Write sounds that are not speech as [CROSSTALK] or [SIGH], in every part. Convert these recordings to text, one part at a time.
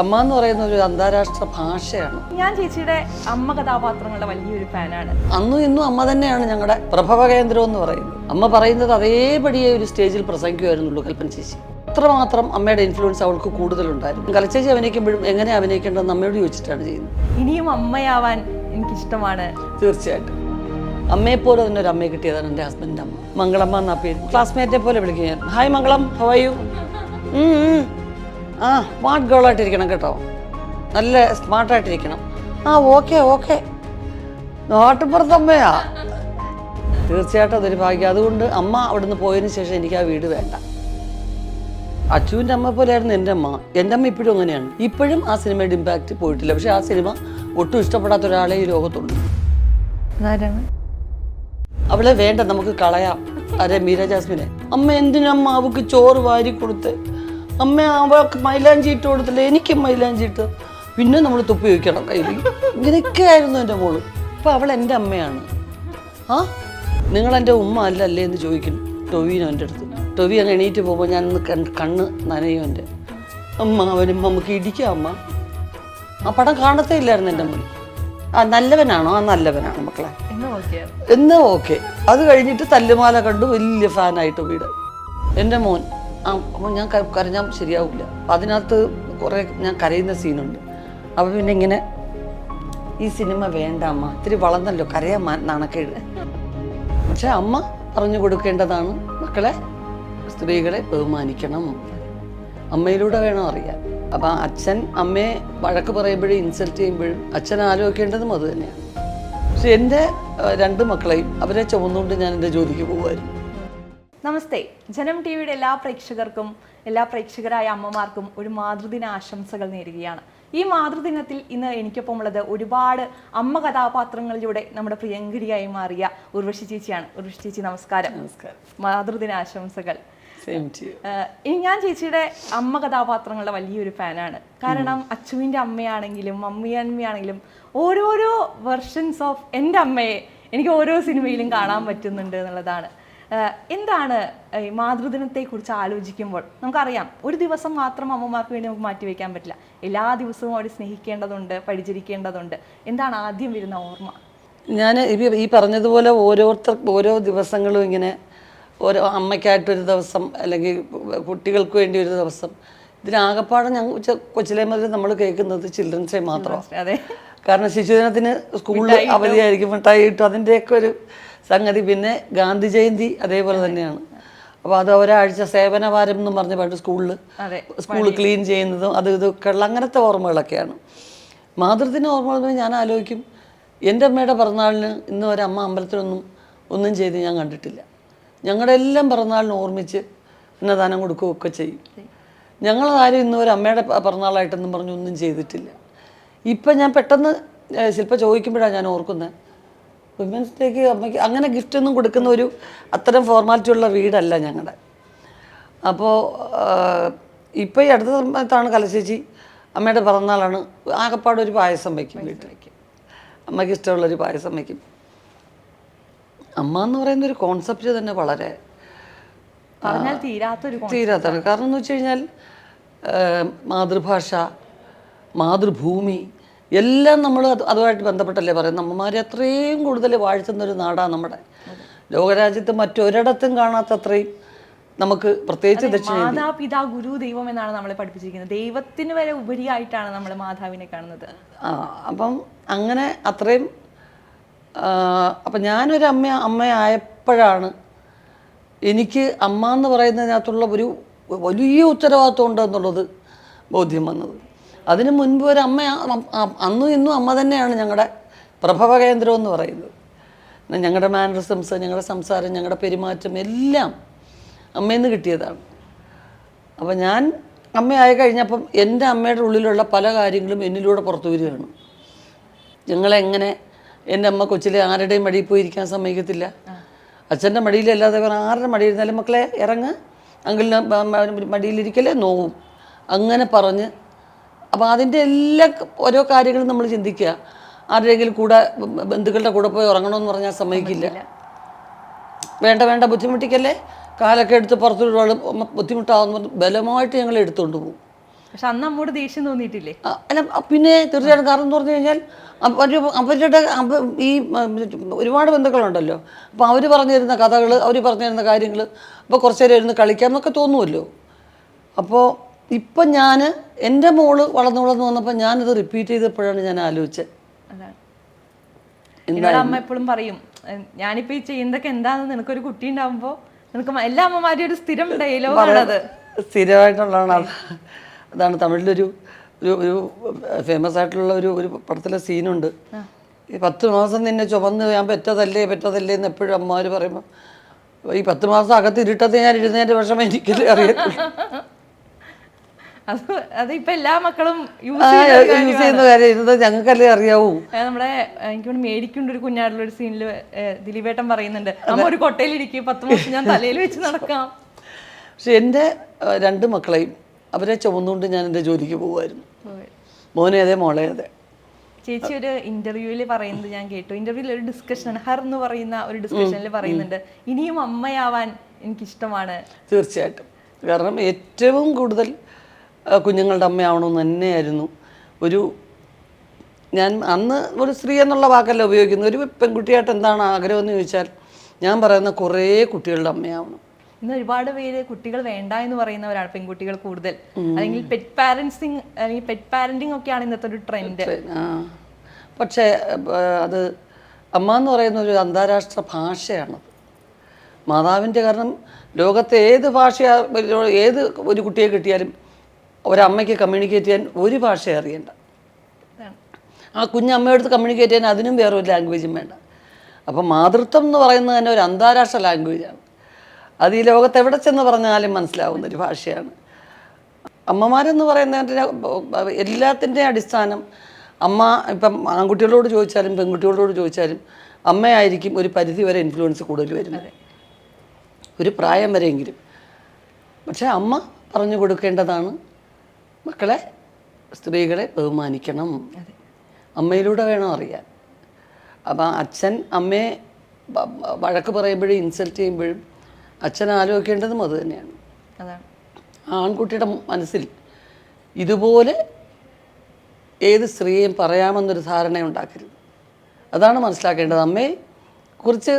അമ്മ എന്ന് പറയുന്ന ഒരു അന്താരാഷ്ട്ര ഭാഷയാണ്. ഞാൻ ചേച്ചിയുടെ അമ്മ കഥാപാത്രങ്ങളുടെ വലിയൊരു ഫാനാണ്. അന്നും ഇന്നും അമ്മ തന്നെയാണ് ഞങ്ങളുടെ പ്രഭവ കേന്ദ്രം എന്ന് പറയുന്നത്. അമ്മ പറയുന്നത് അതേപടിയെ ഒരു സ്റ്റേജിൽ പ്രസംഗിക്കുമായിരുന്നുള്ളൂ കൽപ്പന ചേച്ചി. അത്രമാത്രം അമ്മയുടെ ഇൻഫ്ലുവൻസ് അവൾക്ക് കൂടുതലുണ്ടായിരുന്നു. കലച്ചേച്ചി അഭിനയിക്കുമ്പോഴും എങ്ങനെ അഭിനയിക്കേണ്ടതെന്ന് അമ്മയോട് ചോദിച്ചിട്ടാണ് ചെയ്യുന്നത്. ഇനിയും അമ്മയാവാൻ എനിക്കിഷ്ടമാണ്. തീർച്ചയായിട്ടും. അമ്മയെ പോലെ തന്നെ ഒരു അമ്മയെ കിട്ടിയതാണ് എന്റെ ഹസ്ബൻഡിന്റെ അമ്മ. മംഗളമ്മ എന്നാ പേര്. ക്ലാസ്മേറ്റെ പോലെ വിളിക്കും ഞാൻ. ഹായ് മംഗളം ഹവയു ആ സ്മാർട്ട് ഗേളായിട്ടിരിക്കണം കേട്ടോ. നല്ല സ്മാർട്ടായിട്ടിരിക്കണം ആ ഓക്കെ ഓക്കെ നാട്ടുപുറത്തമ്മയാ തീർച്ചയായിട്ടും അതൊരു ഭാഗ്യം. അതുകൊണ്ട് അമ്മ അവിടുന്ന് പോയതിന് ശേഷം എനിക്ക് ആ വീട് വേണ്ട. അച്ചുവിന്റെ അമ്മ പോലെയായിരുന്നു എന്റെ അമ്മ. എന്റെ അമ്മ ഇപ്പോഴും അങ്ങനെയാണ്. ഇപ്പോഴും ആ സിനിമയുടെ ഇമ്പാക്റ്റ് പോയിട്ടില്ല. പക്ഷേ ആ സിനിമ ഒട്ടും ഇഷ്ടപ്പെടാത്ത ഒരാളെ ഈ ലോകത്തുള്ളൂ. അവളെ വേണ്ട നമുക്ക് കളയാം. അതെ മീര ജാസ്മിനെ. അമ്മ എന്തിനമ്മ അവക്ക് ചോറ് വാരി കൊടുത്ത്? അമ്മ അവൾക്ക് മൈലാഞ്ചി ഇട്ട് കൊടുത്തില്ല? എനിക്ക് മൈലാഞ്ചി ഇട്ട്. പിന്നെ നമ്മൾ തുപ്പി വയ്ക്കണം കയ്യിൽ ഇങ്ങനെയൊക്കെ ആയിരുന്നു എന്റെ മോൾ. ഇപ്പം അവൾ എന്റെ അമ്മയാണ്. ആ? നിങ്ങൾ എന്റെ ഉമ്മ അല്ല അല്ലേ എന്ന് ചോദിക്കും ടൊവീനോ എന്റെ അടുത്ത്. ടൊവി അങ്ങ് എണീറ്റ് പോകുമ്പോൾ ഞാൻ കണ്ണ് നനയും എന്റെ. അമ്മ അവനും നമുക്ക് ഇടിക്കാം അമ്മ. ആ പടം കാണത്തേ ഇല്ലായിരുന്നു എന്റെ മുന്നിൽ ആ നല്ലവനാണോ? ആ നല്ലവനാണ് മക്കളെ. എന്നാ ഓക്കെ. അത് കഴിഞ്ഞിട്ട് തല്ലുമാല കണ്ടു വലിയ ഫാനായിട്ട് വീട് എന്റെ മോൻ അപ്പോൾ ഞാൻ കരഞ്ഞാൽ ശരിയാവില്ല. അപ്പം അതിനകത്ത് കുറേ ഞാൻ കരയുന്ന സീനുണ്ട്. അപ്പോൾ പിന്നെ ഇങ്ങനെ ഈ സിനിമ വേണ്ട അമ്മ ഇത്തിരി വളർന്നല്ലോ കരയാൻ നാണക്കേട്. പക്ഷെ അമ്മ പറഞ്ഞു കൊടുക്കേണ്ടതാണ് മക്കളെ സ്ത്രീകളെ ബഹുമാനിക്കണം. അമ്മയിലൂടെ വേണം അറിയാൻ. അപ്പം അച്ഛൻ അമ്മയെ വഴക്ക് പറയുമ്പോഴും ഇൻസൾട്ട് ചെയ്യുമ്പോഴും അച്ഛൻ ആലോചിക്കേണ്ടതും അത് തന്നെയാണ്. പക്ഷെ എന്റെ രണ്ട് മക്കളെയും അവരെ ചുമന്നുകൊണ്ട് ഞാൻ എന്റെ ജോലിക്ക് പോകുമായിരുന്നു നമസ്തേ. ജനം ടി വിയുടെ എല്ലാ പ്രേക്ഷകർക്കും എല്ലാ പ്രേക്ഷകരായ അമ്മമാർക്കും ഒരു മാതൃദിന ആശംസകൾ നേരുകയാണ്. ഈ മാതൃദിനത്തിൽ ഇന്ന് എനിക്കൊപ്പം ഉള്ളത് ഒരുപാട് അമ്മ കഥാപാത്രങ്ങളിലൂടെ നമ്മുടെ പ്രിയങ്കരിയായി മാറിയ ഉർവശി ചേച്ചിയാണ്. ഉർവശി ചേച്ചി നമസ്കാരം. നമസ്കാരം. മാതൃദിന ആശംസകൾ. ഞാൻ ചേച്ചിയുടെ അമ്മ കഥാപാത്രങ്ങളുടെ വലിയൊരു ഫാനാണ്. കാരണം അച്ചുവിന്റെ അമ്മയാണെങ്കിലും മമ്മിയമ്മയാണെങ്കിലും ഓരോരോ വെർഷൻസ് ഓഫ് എന്റെ അമ്മയെ എനിക്ക് ഓരോ സിനിമയിലും കാണാൻ പറ്റുന്നുണ്ട് എന്നുള്ളതാണ്. എന്താണ് ഈ മാതൃദിനത്തെക്കുറിച്ച് ആലോചിക്കുമ്പോൾ? നമുക്കറിയാം ഒരു ദിവസം മാത്രം അമ്മമാർക്ക് വേണ്ടി നമുക്ക് മാറ്റി വയ്ക്കാൻ പറ്റില്ല. എല്ലാ ദിവസവും അവരെ സ്നേഹിക്കേണ്ടതുണ്ട് പരിചരിക്കേണ്ടതുണ്ട്. എന്താണ് ആദ്യം വരുന്ന ഓർമ്മ? ഞാൻ ഈ പറഞ്ഞതുപോലെ ഓരോരുത്തർ ഓരോ ദിവസങ്ങളും ഇങ്ങനെ ഓരോ അമ്മയ്ക്കായിട്ടൊരു ദിവസം അല്ലെങ്കിൽ കുട്ടികൾക്ക് വേണ്ടി ഒരു ദിവസം. ഇതിനാകപ്പാടെ ഞങ്ങൾ കൊച്ചിലെ മുതൽ നമ്മൾ കേൾക്കുന്നത് ചിൽഡ്രൻസ് ഡേ മാത്രമാണ് അതെ. കാരണം ശിശുദിനത്തിന് സ്കൂളിൽ അവധിയായിരിക്കും മിഠായി കിട്ടും അതിന്റെയൊക്കെ ഒരു സംഗതി പിന്നെ ഗാന്ധി ജയന്തി അതേപോലെ തന്നെയാണ്. അപ്പോൾ അത് ഒരാഴ്ച സേവനവാരം എന്ന് പറഞ്ഞ പാട്ട് സ്കൂളിൽ സ്കൂൾ ക്ലീൻ ചെയ്യുന്നതും അത് ഇതൊക്കെ ഉള്ള അങ്ങനത്തെ ഓർമ്മകളൊക്കെയാണ്. മാതൃദിന ഓർമ്മകൾ ഞാൻ ആലോചിക്കും. എന്റെ അമ്മയുടെ പിറന്നാളിന് ഇന്ന് വരെ അമ്മ അമ്പലത്തിലൊന്നും ഒന്നും ചെയ്ത് ഞാൻ കണ്ടിട്ടില്ല. ഞങ്ങളുടെ എല്ലാം പിറന്നാളിന് ഓർമ്മിച്ച് അന്നദാനം കൊടുക്കുകയൊക്കെ ചെയ്യും. ഞങ്ങളാരും ഇന്ന് വരെ അമ്മയുടെ പിറന്നാളായിട്ടൊന്നും പറഞ്ഞ് ഒന്നും ചെയ്തിട്ടില്ല. ഇപ്പം ഞാൻ പെട്ടെന്ന് ശില്പ ചോദിക്കുമ്പോഴാണ് ഞാൻ ഓർക്കുന്നത്. വിമൻസ് ഡേക്ക് അമ്മയ്ക്ക് അങ്ങനെ ഗിഫ്റ്റ് ഒന്നും കൊടുക്കുന്ന ഒരു അത്തരം ഫോർമാലിറ്റി ഉള്ള വീടല്ല ഞങ്ങളുടെ അപ്പോൾ ഇപ്പോൾ ഈ അടുത്ത സമയത്താണ് കലശേച്ചി അമ്മയുടെ പിറന്നാളാണ് ആകപ്പാട് ഒരു പായസം വയ്ക്കും വീട്ടിലേക്ക് അമ്മയ്ക്ക് ഇഷ്ടമുള്ളൊരു പായസം വയ്ക്കും അമ്മ എന്ന് പറയുന്ന ഒരു കോൺസെപ്റ്റ് തന്നെ വളരെ തീരാത്താണ് കാരണം എന്ന് വെച്ച് കഴിഞ്ഞാൽ മാതൃഭാഷ മാതൃഭൂമി എല്ലാം നമ്മൾ അത് അതുമായിട്ട് ബന്ധപ്പെട്ടല്ലേ പറയുന്നത്? അമ്മമാരെ അത്രയും കൂടുതൽ വാഴ്ത്തുന്ന ഒരു നാടാണ് നമ്മുടെ. ലോകരാജ്യത്ത് മറ്റൊരിടത്തും കാണാത്ത അത്രയും നമുക്ക് പ്രത്യേകിച്ച് ദക്ഷിണ മാതാപിതാ ഗുരു ദൈവം എന്നാണ് നമ്മളെ പഠിപ്പിച്ചിരിക്കുന്നത്. ദൈവത്തിന് വരെ ഉപരിയായിട്ടാണ് നമ്മൾ മാതാവിനെ കാണുന്നത്. ആ അപ്പം അങ്ങനെ അത്രയും അപ്പം ഞാനൊരു അമ്മ അമ്മയായപ്പോഴാണ് എനിക്ക് അമ്മ എന്ന് പറയുന്നതിനകത്തുള്ള ഒരു വലിയ ഉത്തരവാദിത്വം ഉണ്ടെന്നുള്ളത് ബോധ്യം വന്നത്. അതിന് മുൻപ് ഒരു അമ്മ അന്നും ഇന്നും അമ്മ തന്നെയാണ് ഞങ്ങളുടെ പ്രഭവ കേന്ദ്രം എന്ന് പറയുന്നത്. ഞങ്ങളുടെ മാനറിസംസ് ഞങ്ങളുടെ സംസാരം ഞങ്ങളുടെ പെരുമാറ്റം എല്ലാം അമ്മയിൽ നിന്ന് കിട്ടിയതാണ്. അപ്പോൾ ഞാൻ അമ്മയായി കഴിഞ്ഞപ്പം എന്റെ അമ്മയുടെ ഉള്ളിലുള്ള പല കാര്യങ്ങളും എന്നിലൂടെ പുറത്തു വരികയാണ്. ഞങ്ങളെങ്ങനെ എന്റെ അമ്മ കൊച്ചിലെ ആരുടെയും മടിയിൽ പോയി ഇരിക്കാൻ സമ്മതിക്കത്തില്ല അച്ഛന്റെ മടിയിലല്ലാതെ വേറെ ആരുടെ മടിയിരുന്നാലും മക്കളെ ഇറങ്ങ് അങ്കിളിന് മടിയിലിരിക്കലേ നോവും. അങ്ങനെ പറഞ്ഞ് അപ്പോൾ അതിന്റെ എല്ലാ ഓരോ കാര്യങ്ങളും നമ്മൾ ചിന്തിക്കുക. ആരുടെയെങ്കിലും കൂടെ ബന്ധുക്കളുടെ കൂടെ പോയി ഉറങ്ങണമെന്ന് പറഞ്ഞാൽ സമ്മതിക്കില്ല. വേണ്ട വേണ്ട ബുദ്ധിമുട്ടിക്കല്ലേ? കാലൊക്കെ എടുത്ത് പുറത്തുവിടുവാളും ബുദ്ധിമുട്ടാവുന്ന ബലമായിട്ട് ഞങ്ങൾ എടുത്തുകൊണ്ട് പോകും. പക്ഷെ അന്ന് നമ്മോട് ദേഷ്യം തോന്നിയിട്ടില്ലേ? അല്ല പിന്നെ തീർച്ചയായിട്ടും കാരണം എന്ന് പറഞ്ഞു കഴിഞ്ഞാൽ അവർ അവരുടെ ഈ ഒരുപാട് ബന്ധുക്കളുണ്ടല്ലോ. അപ്പോൾ അവർ പറഞ്ഞു തരുന്ന കഥകൾ അവർ പറഞ്ഞു തരുന്ന കാര്യങ്ങൾ അപ്പോൾ കുറച്ച് നേരം ഇരുന്ന് കളിക്കാം എന്നൊക്കെ തോന്നുമല്ലോ അപ്പോൾ ഇപ്പം ഞാൻ എന്റെ മോൾ വളർന്നു വളർന്നു വന്നപ്പോൾ ഞാനിത് റിപ്പീറ്റ് ചെയ്തപ്പോഴാണ് ഞാൻ ആലോചിച്ചത്. അതാണ്. എന്നോട് അമ്മ എപ്പോഴും പറയും "എ- ഞാനിപ്പോ ഈ ചെയ്യുന്നതൊക്കെ എന്താന്ന് നിനക്കൊരു കുട്ടി ഉണ്ടാവുമ്പോ നിനക്ക് എല്ലാ അമ്മമാരും ഒരു സ്ഥിരം ഡയലോഗാണത് സ്ഥിരമായിട്ടുള്ളതാണ് അത്. അതാണ് തമിഴിലൊരു ഒരു ഒരു ഫേമസ് ആയിട്ടുള്ള ഒരു ഒരു പടത്തിലെ സീനുണ്ട് ഈ പത്ത് മാസം നിന്നെ ചുമന്ന് ഞാൻ പെറ്റതല്ലേ പെറ്റതല്ലേ എന്ന് എപ്പോഴും അമ്മമാർ പറയുമ്പോൾ ഈ പത്ത് മാസം അകത്ത് ഇരുട്ടത്ത് ഞാൻ ഇരുന്നതിന്റെ വിഷമം എനിക്കല്ലേ അറിയത്തുള്ളൂ. [LAUGHS] അത് അത് ഇപ്പൊ എല്ലാ മക്കളും യൂസ് ചെയ്യുന്ന കാര്യമാണ്. ഞങ്ങൾക്കല്ലേ അറിയാവൂ? നമ്മുടെ എനിക്ക് തോന്നുന്നു ഒരു കുഞ്ഞാടുള്ള ഒരു സീനിൽ ദിലീപേട്ടൻ പറയുന്നുണ്ട് അമ്മ ഒരു കൊട്ടയിലിരിക്കും പത്ത് മാസം ഞാൻ തലയിൽ വെച്ച് നടക്കാം. പക്ഷെ എന്റെ രണ്ട് മക്കളെയും അവരെ ചുമന്നുകൊണ്ട് ഞാൻ എന്റെ ജോലിക്ക് പോകുമായിരുന്നു. മോനെ അതെ മോളെ അതെ. ചേച്ചി ഒരു ഇന്റർവ്യൂവിൽ പറയുന്നത് ഞാൻ കേട്ടു. ഇന്റർവ്യൂവിൽ ഒരു ഡിസ്കഷൻ ഹർ എന്ന് പറയുന്ന ഒരു ഡിസ്കഷനിൽ പറയുന്നുണ്ട്. ഇനിയും അമ്മയാവാൻ എനിക്കിഷ്ടമാണ്. തീർച്ചയായിട്ടും. കാരണം ഏറ്റവും കൂടുതൽ കുഞ്ഞുങ്ങളുടെ അമ്മയാവണമെന്ന് തന്നെയായിരുന്നു. ഒരു ഞാൻ അന്ന് ഒരു സ്ത്രീ എന്നുള്ള വാക്കല്ല ഉപയോഗിക്കുന്നത്. ഒരു പെൺകുട്ടിയായിട്ട് എന്താണ് ആഗ്രഹം എന്ന് ചോദിച്ചാൽ ഞാൻ പറയുന്ന കുറേ കുട്ടികളുടെ അമ്മയാവണം. ഇന്ന് ഒരുപാട് പേര് കുട്ടികൾ വേണ്ട എന്ന് പറയുന്നവരാണ് പെൺകുട്ടികൾ കൂടുതൽ. അല്ലെങ്കിൽ പെറ്റ് പാരൻസിങ് അല്ലെങ്കിൽ പെറ്റ് പാരന്റിങ് ഒക്കെയാണ് ഇന്നത്തെ ഒരു ട്രെൻഡ് പക്ഷേ അത് അമ്മ എന്ന് പറയുന്ന ഒരു അന്താരാഷ്ട്ര ഭാഷയാണത് മാതാവിന്റെ കാരണം ലോകത്തെ ഏത് ഭാഷ ഏത് ഒരു കുട്ടിയെ കിട്ടിയാലും ഒരമ്മയ്ക്ക് കമ്മ്യൂണിക്കേറ്റ് ചെയ്യാൻ ഒരു ഭാഷ അറിയണ്ട. ആ കുഞ്ഞ് അമ്മയോടത്ത് കമ്മ്യൂണിക്കേറ്റ് ചെയ്യാൻ അതിനും വേറെ ഒരു ലാംഗ്വേജും വേണ്ട. അപ്പോൾ മാതൃത്വം എന്ന് പറയുന്നത് തന്നെ ഒരു അന്താരാഷ്ട്ര ലാംഗ്വേജാണ് അത് ഈ ലോകത്ത് എവിടെ ചെന്ന് പറഞ്ഞാലും മനസ്സിലാവുന്ന ഒരു ഭാഷയാണ്. അമ്മമാരെന്ന് പറയുന്നതിന്റെ എല്ലാത്തിന്റെയും അടിസ്ഥാനം അമ്മ ഇപ്പം ആൺകുട്ടികളോട് ചോദിച്ചാലും പെൺകുട്ടികളോട് ചോദിച്ചാലും അമ്മയായിരിക്കും ഒരു പരിധി വരെ ഇൻഫ്ലുവൻസ് കൂടുതൽ വരുന്നത്. ഒരു പ്രായം വരെയെങ്കിലും. പക്ഷേ അമ്മ പറഞ്ഞു കൊടുക്കേണ്ടതാണ് മക്കളെ സ്ത്രീകളെ ബഹുമാനിക്കണം. അമ്മയിലൂടെ വേണം അറിയാൻ. അപ്പം അച്ഛൻ അമ്മയെ വഴക്ക് പറയുമ്പോഴും ഇൻസൾട്ട് ചെയ്യുമ്പോഴും അച്ഛൻ ആലോചിക്കേണ്ടതും അത് തന്നെയാണ്. അതാണ്. ആൺകുട്ടിയുടെ മനസ്സിൽ ഇതുപോലെ ഏത് സ്ത്രീയെയും പറയാമെന്നൊരു ധാരണ ഉണ്ടാക്കരുത്. അതാണ് മനസ്സിലാക്കേണ്ടത്. അമ്മയെ കുറിച്ച്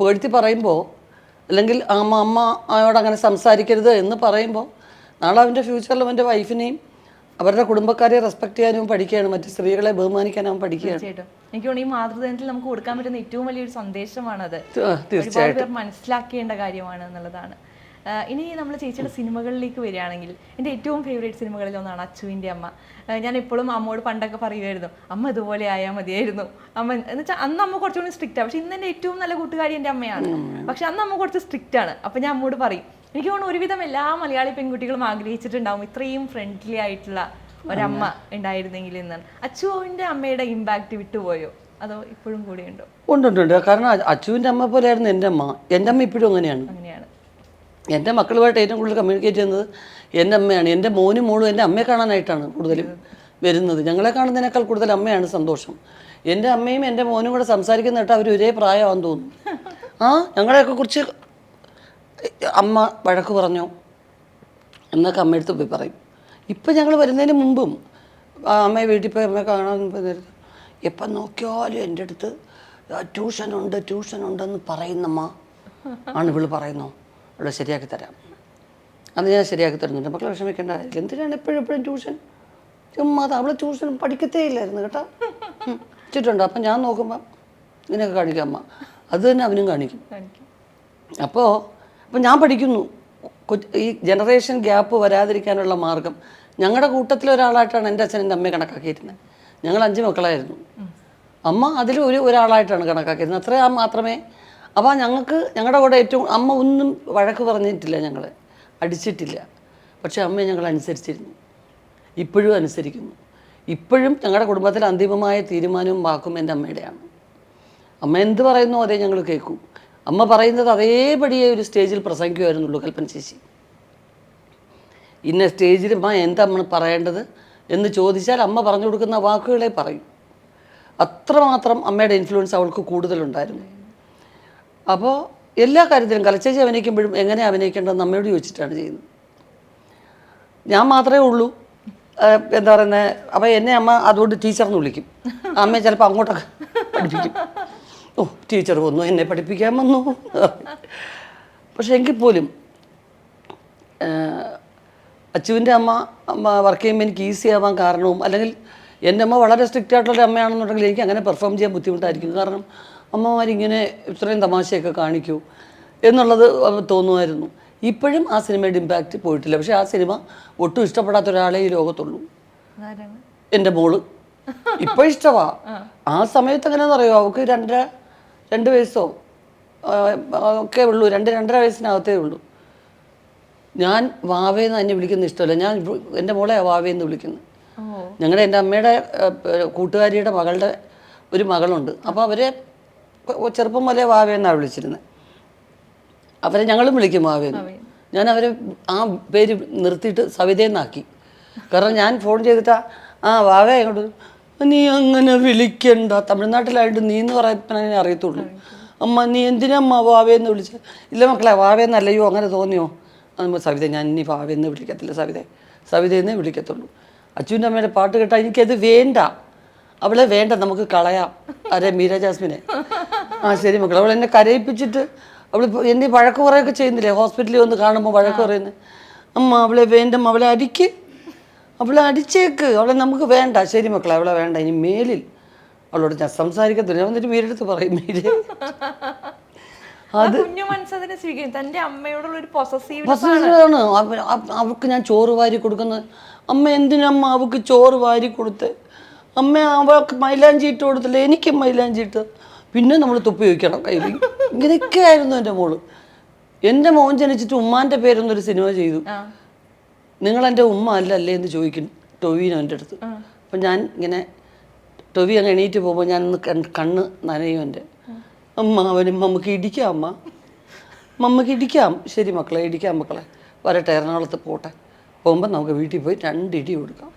പേഴ്ത്തി പറയുമ്പോൾ അല്ലെങ്കിൽ അമ്മ അമ്മ അയോടങ്ങനെ സംസാരിക്കരുത് എന്ന് പറയുമ്പോൾ നാളെ അവന്റെ ഫ്യൂച്ചറിൽ അവന്റെ വൈഫിനെയും അവരുടെ കുടുംബക്കാരെ റെസ്പെക്ട് ചെയ്യാനും പഠിക്കുകയാണ്. മറ്റു സ്ത്രീകളെ ബഹുമാനിക്കാനും അവൻ പഠിക്കുകയാണ്. എനിക്ക് ഈ മാതൃദിനത്തിൽ നമുക്ക് കൊടുക്കാൻ പറ്റുന്ന ഏറ്റവും വലിയൊരു സന്ദേശമാണ് അത് തീർച്ചയായിട്ടും. മനസ്സിലാക്കേണ്ട കാര്യമാണ് എന്നുള്ളതാണ്. ഇനി നമ്മൾ ചേച്ചിയുടെ സിനിമകളിലേക്ക് വരികയാണെങ്കിൽ എന്റെ ഏറ്റവും ഫേവറേറ്റ് സിനിമകളിൽ ഒന്നാണ് അച്ചുവിന്റെ അമ്മ. ഞാൻ എപ്പോഴും അമ്മോട് പണ്ടൊക്കെ പറയുമായിരുന്നു അമ്മ ഇതുപോലെ ആയാൽ മതിയായിരുന്നു. അമ്മ എന്ന് വെച്ചാൽ അന്ന് അമ്മ കുറച്ചുകൂടി സ്ട്രിക്റ്റാണ് ആണ് പക്ഷെ ഇന്ന് എന്റെ ഏറ്റവും നല്ല കൂട്ടുകാരി എന്റെ അമ്മയാണ്. പക്ഷെ അന്ന് അമ്മ കുറച്ച് സ്ട്രിക്റ്റാണ് ആണ്. അപ്പം ഞാൻ അമ്മോട് പറയും എനിക്ക് തോന്നുന്നു ഒരുവിധം എല്ലാ മലയാളി പെൺകുട്ടികളും ആഗ്രഹിച്ചിട്ടുണ്ടാവും ഇത്രയും ഫ്രണ്ട്ലി ആയിട്ടുള്ള ഒരമ്മ ഉണ്ടായിരുന്നെങ്കിൽ എന്നാണ് അച്ചുവിന്റെ അമ്മയുടെ ഇമ്പാക്റ്റ് വിട്ടുപോയോ? അതോ ഇപ്പോഴും കൂടിയുണ്ടോ? ഉണ്ടോ ഉണ്ടുണ്ട് ഉണ്ട്. കാരണം അച്ചുവിന്റെ അമ്മ പോലെയായിരുന്നു എന്റെ അമ്മ. എന്റെ അമ്മ ഇപ്പോഴും അങ്ങനെയാണ്. അങ്ങനെയാണ്. എന്റെ മക്കളുമായിട്ട് ഏറ്റവും കൂടുതൽ കമ്മ്യൂണിക്കേറ്റ് ചെയ്യുന്നത് എന്റെ അമ്മയാണ്. എന്റെ മോനും മോളും എന്റെ അമ്മയെ കാണാനായിട്ടാണ് കൂടുതലും വരുന്നത്. ഞങ്ങളെ കാണുന്നതിനേക്കാൾ കൂടുതൽ അമ്മയാണ് സന്തോഷം. എന്റെ അമ്മയും എന്റെ മോനും കൂടെ സംസാരിക്കുന്ന കേട്ട് അവർ ഒരേ പ്രായമാണെന്ന് തോന്നുന്നു. ആ ഞങ്ങളെയൊക്കെ കുറിച്ച് അമ്മ വഴക്ക് പറഞ്ഞു. എന്നൊക്കെ അമ്മയടുത്ത് പോയി പറയും. ഇപ്പം ഞങ്ങൾ വരുന്നതിന് മുമ്പും അമ്മയെ വീട്ടിൽ പോയി അമ്മയെ കാണാൻ നേരത്ത് എപ്പം നോക്കിയാലും എന്റെ അടുത്ത് ട്യൂഷനുണ്ട് ട്യൂഷനുണ്ടെന്ന് പറയുന്നമ്മ ആണ് ഇവൾ പറയുന്നു. ഇവിടെ ശരിയാക്കി തരാം. അത് ഞാൻ ശരിയാക്കി തരുന്നുണ്ട്. മക്കളെ വിഷമിക്കേണ്ട എന്തിനാണ് എപ്പോഴും എപ്പോഴും ട്യൂഷൻ? ചുമ്മാ അവളെ ട്യൂഷൻ പഠിക്കത്തേ ഇല്ലായിരുന്നു കേട്ടോ. ചുറ്റുണ്ട് അപ്പം ഞാൻ നോക്കുമ്പോൾ ഇങ്ങനെയൊക്കെ കാണിക്കാം അമ്മ. അത് തന്നെ അവനും കാണിക്കും. അപ്പോൾ അപ്പോൾ ഞാൻ പഠിക്കുന്നു. ഈ ജനറേഷൻ ഗ്യാപ്പ് വരാതിരിക്കാനുള്ള മാർഗം. ഞങ്ങളുടെ കൂട്ടത്തിൽ ഒരാളായിട്ടാണ് എന്റെ അച്ഛൻ എന്റെ അമ്മയെ കണക്കാക്കിയിരുന്നത് ഞങ്ങൾ അഞ്ച് മക്കളായിരുന്നു. അമ്മ അതിൽ ഒരു ഒരാളായിട്ടാണ് കണക്കാക്കിയിരുന്നത് അത്ര മാത്രമേ. അപ്പോൾ ഞങ്ങൾക്ക് ഞങ്ങളുടെ കൂടെ ഏറ്റവും അമ്മ ഒന്നും വഴക്ക് പറഞ്ഞിട്ടില്ല ഞങ്ങൾ അടിച്ചിട്ടില്ല. പക്ഷേ അമ്മയെ ഞങ്ങൾ അനുസരിച്ചിരുന്നു. ഇപ്പോഴും അനുസരിക്കുന്നു. ഇപ്പോഴും ഞങ്ങളുടെ കുടുംബത്തിൽ അന്തിമമായ തീരുമാനവും വാക്കും എന്റെ അമ്മയുടെയാണ്. അമ്മ എന്ത് പറയുന്നു അതേ ഞങ്ങൾ കേൾക്കും. അമ്മ പറയുന്നത് അതേപടിയെ ഒരു സ്റ്റേജിൽ പ്രസംഗിക്കുമായിരുന്നുള്ളൂ കൽപ്പന ചേച്ചി. ഇന്ന സ്റ്റേജിൽ അമ്മ എന്താ നമ്മൾ പറയേണ്ടത് എന്ന് ചോദിച്ചാൽ അമ്മ പറഞ്ഞു കൊടുക്കുന്ന വാക്കുകളെ പറയും. അത്രമാത്രം അമ്മയുടെ ഇൻഫ്ലുവൻസ് അവൾക്ക് കൂടുതലുണ്ടായിരുന്നു. അപ്പോൾ എല്ലാ കാര്യത്തിലും കലച്ചേച്ചി അഭിനയിക്കുമ്പോഴും എങ്ങനെ അഭിനയിക്കേണ്ടതെന്ന് അമ്മയോട് ചോദിച്ചിട്ടാണ് ചെയ്യുന്നത്. ഞാൻ മാത്രമേ ഉള്ളൂ. എന്താ പറയുന്നത് അപ്പോൾ എന്നെ അമ്മ അതുകൊണ്ട് ടീച്ചർന്ന് വിളിക്കും. അമ്മയെ ചിലപ്പോൾ അങ്ങോട്ടൊക്കെ പഠിപ്പിക്കും. ഓ ടീച്ചർ വന്നു എന്നെ പഠിപ്പിക്കാൻ വന്നു. പക്ഷെ എങ്കിൽ പോലും അച്ചുവിന്റെ അമ്മ അമ്മ വർക്ക് ചെയ്യുമ്പോൾ എനിക്ക് ഈസി ആവാൻ കാരണവും അല്ലെങ്കിൽ എന്റെ അമ്മ വളരെ സ്ട്രിക്റ്റ് ആയിട്ടുള്ള അമ്മയാണെന്നുണ്ടെങ്കിൽ എനിക്ക് അങ്ങനെ പെർഫോം ചെയ്യാൻ ബുദ്ധിമുട്ടായിരിക്കും. കാരണം അമ്മമാരിങ്ങനെ ഇത്രയും തമാശയൊക്കെ കാണിക്കൂ എന്നുള്ളത് തോന്നുമായിരുന്നു. ഇപ്പോഴും ആ സിനിമയുടെ ഇമ്പാക്റ്റ് പോയിട്ടില്ല. പക്ഷേ ആ സിനിമ ഒട്ടും ഇഷ്ടപ്പെടാത്ത ഒരാളെ ഈ ലോകത്തുള്ളൂ. എന്റെ മോൾ. ഇപ്പോൾ ഇഷ്ടമാണ് ആ. സമയത്ത് എങ്ങനെയാണെന്ന് അറിയോ അവൾക്ക് രണ്ടര രണ്ട് വയസ്സോ ഒക്കെ ഉള്ളൂ. രണ്ട് രണ്ടര വയസ്സിനകത്തേ ഉള്ളൂ. ഞാൻ വാവേന്ന് എന്നെ വിളിക്കുന്ന ഇഷ്ടമല്ല. ഞാൻ എന്റെ മോളെ വാവേന്ന് വിളിക്കുന്നത്. ഞങ്ങളുടെ എന്റെ അമ്മയുടെ കൂട്ടുകാരിയുടെ മകളുടെ ഒരു മകളുണ്ട്. അപ്പോൾ അവരെ ചെറുപ്പം മുതലേ വാവേന്നാണ് വിളിച്ചിരുന്നത് അവരെ ഞങ്ങളും വിളിക്കും വാവേന്ന് ഞാൻ അവരെ ആ പേര് നിർത്തിയിട്ട് സവിതയെന്നാക്കി കാരണം ഞാൻ ഫോൺ ചെയ്തിട്ടാ ആ വാവേ അങ്ങോട്ട് നീ അങ്ങനെ വിളിക്കണ്ട. തമിഴ്നാട്ടിലായിട്ട് നീ എന്ന് പറയാൻ അറിയത്തുള്ളൂ. അമ്മ നീ എന്തിനാ അമ്മ വാവേന്ന് വിളിച്ച? ഇല്ല മക്കളെ വാവേന്നല്ലയോ അങ്ങനെ തോന്നിയോ? അമ്മ സവിത ഞാൻ ഇനി വാവേന്ന് വിളിക്കത്തില്ല സവിത. സവിതയെന്നേ വിളിക്കത്തുള്ളൂ. അച്ഛന്റെ അമ്മയുടെ പാട്ട് കേട്ടാൽ എനിക്കത് വേണ്ട. അവളെ വേണ്ട നമുക്ക് കളയാം. അരെ മീര ജാസ്മിനെ. ആ ശരി മക്കൾ അവൾ എന്നെ കരയിപ്പിച്ചിട്ട് അവൾ എന്നെ വഴക്ക് പറയുകയൊക്കെ ചെയ്യുന്നില്ലേ? ഹോസ്പിറ്റലിൽ വന്ന് കാണുമ്പോൾ വഴക്ക് പറയുന്നത് അമ്മ അവളെ വേണ്ട അവളെ അടിക്ക്. അവളെ അടിച്ചേക്ക്. അവളെ നമുക്ക് വേണ്ട. ശരി മക്കളെ അവളെ വേണ്ട. ഇനി മേലിൽ അവളോട് ഞാൻ സംസാരിക്കത്തില്ല. ഞാൻ വന്നിട്ട് വീരെടുത്ത് പറയും മേലെ. [LAUGHS] ആ കുഞ്ഞു മനസ്സതിനെ സ്വീകരിക്കും. തന്റെ അമ്മയോടുള്ള ഒരു അവൾക്ക് ഞാൻ ചോറ് വാരി കൊടുക്കുന്നത് അമ്മ എന്തിനമ്മ അവൾക്ക് ചോറ് വാരി കൊടുത്ത്? അമ്മ അവൾക്ക് മൈലാഞ്ചി ഇട്ട് കൊടുത്തില്ല? എനിക്ക് മൈലാഞ്ചി ഇട്ട്. പിന്നെ നമ്മൾ തുപ്പി വയ്ക്കണം കയ്യിൽ. ഇങ്ങനെയൊക്കെ ആയിരുന്നു എന്റെ മോൾ. എന്റെ മോൻ ജനിച്ചിട്ട് ഉമ്മാന്റെ പേരൊന്നൊരു സിനിമ ചെയ്തു. നിങ്ങൾ എന്റെ ഉമ്മ അല്ലല്ലേ എന്ന് ചോദിക്കും ടൊവീനോ എന്റെ അടുത്ത്. അപ്പം ഞാൻ ഇങ്ങനെ ടൊവി അങ്ങ് എണീറ്റ് പോകുമ്പോൾ കൺ- കണ്ണ് നനയും എന്റെ. അമ്മ അവനും മമ്മക്ക് ഇടിക്കാം അമ്മ. മമ്മക്ക് ഇടിക്കാം. ശരി മക്കളെ ഇടിക്കാം മക്കളെ. വരട്ടെ എറണാകുളത്ത് പോട്ടെ. പോകുമ്പോൾ നമുക്ക് വീട്ടിൽ പോയി രണ്ടിടി കൊടുക്കാം.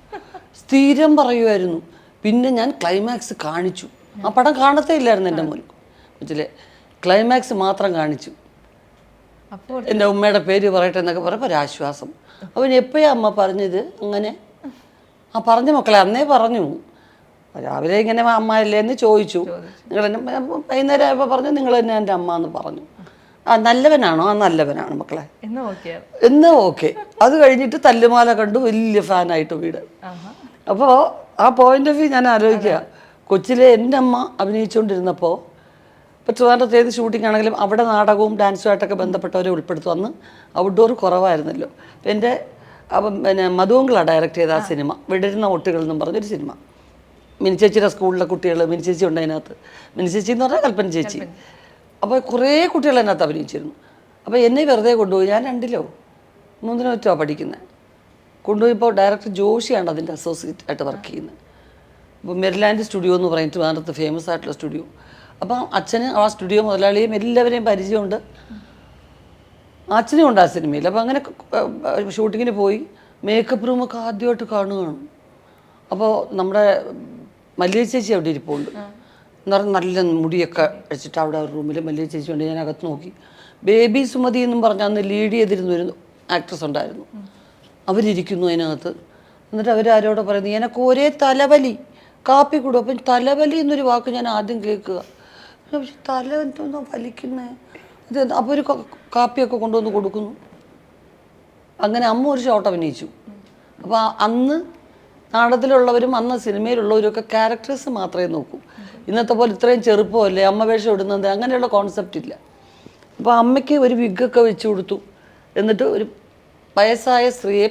സ്ഥിരം പറയുമായിരുന്നു പിന്നെ ഞാൻ ക്ലൈമാക്സ് കാണിച്ചു. ആ പടം കാണത്തേ ഇല്ലായിരുന്നു എന്റെ മോൻ. കൊച്ചിലെ ക്ലൈമാക്സ് മാത്രം കാണിച്ചു. അപ്പോൾ എന്റെ ഉമ്മയുടെ പേര് പറയട്ടെ എന്നൊക്കെ പറയുമ്പോൾ ഒരാശ്വാസം. അവൻ എപ്പോഴാ അമ്മ പറഞ്ഞത്? അങ്ങനെ? ആ പറഞ്ഞു മക്കളെ അന്നേ പറഞ്ഞു. രാവിലെ ഇങ്ങനെ അമ്മ അല്ലേ എന്ന് ചോദിച്ചു. നിങ്ങൾ എന്നെ വൈകുന്നേരം ആയപ്പോൾ പറഞ്ഞു നിങ്ങൾ തന്നെ എന്റെ അമ്മ എന്ന് പറഞ്ഞു. ആ നല്ലവനാണോ? ആ നല്ലവനാണ് മക്കളെ. എന്നാ ഓക്കെ അത് കഴിഞ്ഞിട്ട് തല്ലുമാല കണ്ടു വലിയ ഫാനായിട്ട് വീട്. അപ്പോൾ ആ പോയിന്റ് ഓഫ് വ്യൂ ഞാൻ ആലോചിക്കുക കൊച്ചിലെ എന്റെ അമ്മ അഭിനയിച്ചുകൊണ്ടിരുന്നപ്പോൾ ഇപ്പോൾ ട്രിവാൻഡ്രത്ത് ഏത് ഷൂട്ടിംഗ് ആണെങ്കിലും അവിടെ നാടകവും ഡാൻസുമായിട്ടൊക്കെ ബന്ധപ്പെട്ടവരെ ഉൾപ്പെടുത്തും. അന്ന് ഔട്ട്ഡോർ കുറവായിരുന്നല്ലോ. അപ്പം എന്റെ അപ്പം പിന്നെ മധുവങ്കള ഡയറക്റ്റ് ചെയ്ത ആ സിനിമ. വിടരുന്ന ഒട്ടുകൾ എന്നും പറഞ്ഞൊരു സിനിമ. മിനിച്ചേച്ചിയുടെ സ്കൂളിലെ കുട്ടികൾ മിനിച്ചേച്ചി ഉണ്ട് അതിനകത്ത്. മിനിച്ചേച്ചി എന്ന് പറഞ്ഞാൽ കൽപ്പന ചേച്ചി. അപ്പോൾ കുറേ കുട്ടികൾ അതിനകത്ത് അഭിനയിച്ചിരുന്നു. അപ്പോൾ എന്നെ വെറുതെ കൊണ്ടുപോയി. ഞാൻ രണ്ടിലോ മൂന്നിനോ മറ്റോ പഠിക്കുന്നത് കൊണ്ടുപോയപ്പോൾ ഡയറക്ടർ ജോഷിയാണ് അതിന്റെ അസോസിയേറ്റ് ആയിട്ട് വർക്ക് ചെയ്യുന്നത് അപ്പോൾ മെരിലാൻഡ് സ്റ്റുഡിയോ എന്ന് പറഞ്ഞിട്ട് ട്രിവാൻഡ്രത്ത് ഫേമസ് ആയിട്ടുള്ള സ്റ്റുഡിയോ അപ്പം അച്ഛന് ആ സ്റ്റുഡിയോ മുതലാളിയും എല്ലാവരെയും പരിചയമുണ്ട്. അച്ഛനും ഉണ്ട് ആ സിനിമയിൽ. അപ്പോൾ അങ്ങനെ ഷൂട്ടിങ്ങിന് പോയി മേക്കപ്പ് റൂമൊക്കെ ആദ്യമായിട്ട് കാണുകയാണ്. അപ്പോൾ നമ്മുടെ മല്ലിക ചേച്ചി അവിടെ ഇരിപ്പുണ്ട്. എന്ന് പറഞ്ഞാൽ നല്ല മുടിയൊക്കെ വെച്ചിട്ട് അവിടെ റൂമിൽ മല്ലിക ചേച്ചി ഉണ്ട്. ഞാൻ അകത്ത് നോക്കി. ബേബി സുമതി എന്നും പറഞ്ഞ അന്ന് ലീഡ് ചെയ്തിരുന്ന ഒരു ആക്ട്രസ് ഉണ്ടായിരുന്നു. അവരിയ്ക്കുന്നു അതിനകത്ത്. എന്നിട്ട് അവരാരോടെ പറയുന്നു എനക്ക് ഒരേ തലവലി. കാപ്പി കൂടും. അപ്പം തലവലി എന്നൊരു വാക്ക് ഞാൻ ആദ്യം കേൾക്കുക. ഞാൻ പക്ഷെ തല എന്തോന്നാ വലിക്കുന്നേ? ഇത് അപ്പോൾ ഒരു കാപ്പിയൊക്കെ കൊണ്ടുവന്ന് കൊടുക്കുന്നു. അങ്ങനെ അമ്മ ഒരു ഷോട്ട് അഭിനയിച്ചു. അപ്പോൾ അന്ന് നാടകത്തിലുള്ളവരും അന്ന് സിനിമയിലുള്ളവരും ഒക്കെ ക്യാരക്ടേഴ്സ് മാത്രമേ നോക്കൂ. ഇന്നത്തെ പോലെ ഇത്രയും ചെറുപ്പമല്ലേ അമ്മ വേഷം ഇടുന്നത് അങ്ങനെയുള്ള കോൺസെപ്റ്റ് ഇല്ല. അപ്പോൾ അമ്മയ്ക്ക് ഒരു വിഗൊക്കെ വെച്ച് കൊടുത്തു. എന്നിട്ട് ഒരു വയസ്സായ സ്ത്രീയെ